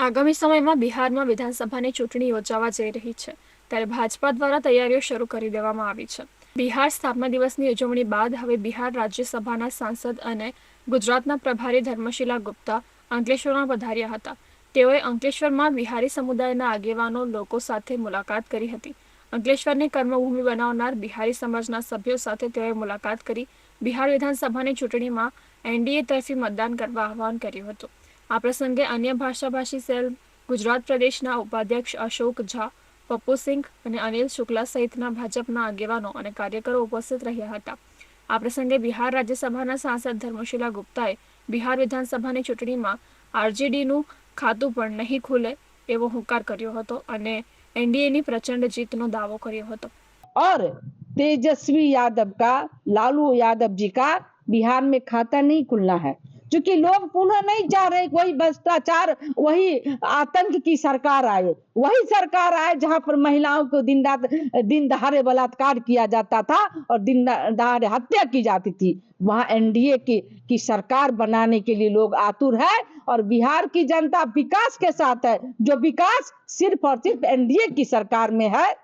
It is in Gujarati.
આગામી સમયમાં બિહારમાં વિધાનસભાની ચૂંટણી યોજાવા જઈ રહી છે, ત્યારે ભાજપા દ્વારા તૈયારીઓ શરૂ કરી દેવામાં આવી છે. બિહાર સ્થાપના દિવસની ઉજવણી બાદ હવે બિહાર રાજ્યસભાના સાંસદ અને ગુજરાતના પ્રભારી ધર્મશીલા ગુપ્તા અંકલેશ્વરમાં પધાર્યા હતા. તેઓએ અંકલેશ્વરમાં બિહારી સમુદાયના આગેવાનો લોકો સાથે મુલાકાત કરી હતી. અંકલેશ્વરને કર્મભૂમિ બનાવનાર બિહારી સમાજના સભ્યો સાથે તેઓએ મુલાકાત કરી બિહાર વિધાનસભાની ચૂંટણીમાં એનડીએ તરફી મતદાન કરવા આહવાન કર્યું હતું. આ પ્રસંગે અન્ય ભાષાભાષી સેલ ગુજરાત પ્રદેશના ઉપાધ્યક્ષ અશોક ઝા પપ્પુ સિંઘ અને અનિલ શુક્લા સહિતના ભાજપના આગેવાનો અને કાર્યકરો ઉપસ્થિત રહ્યા હતા આ પ્રસંગે બિહાર રાજ્યસભાના સાંસદ ધર્મશીલા ગુપ્તાએ બિહાર વિધાનસભાની ચૂંટણીમાં આરજેડીનું ખાતું પણ નહીં ખુલે એવો હુંકાર કર્યો હતો અને એનડીએની પ્રચંડ જીતનો દાવો કર્યો હતો और तेजस्वी यादव का लालू यादव जी का बिहार में खाता नहीं खुलना है क्योंकि लोग पुनः नहीं चाह रहे वही भ्रष्टाचार, वही आतंक की सरकार आए। वही सरकार आए जहाँ पर महिलाओं को दिन रात, दिन दहाड़े बलात्कार किया जाता था और दिन दहाड़े हत्या की जाती थी। वहाँ एनडीए की की सरकार बनाने के लिए लोग आतुर है और बिहार की जनता विकास के साथ है। जो विकास सिर्फ़ और सिर्फ़ एनडीए की सरकार में है।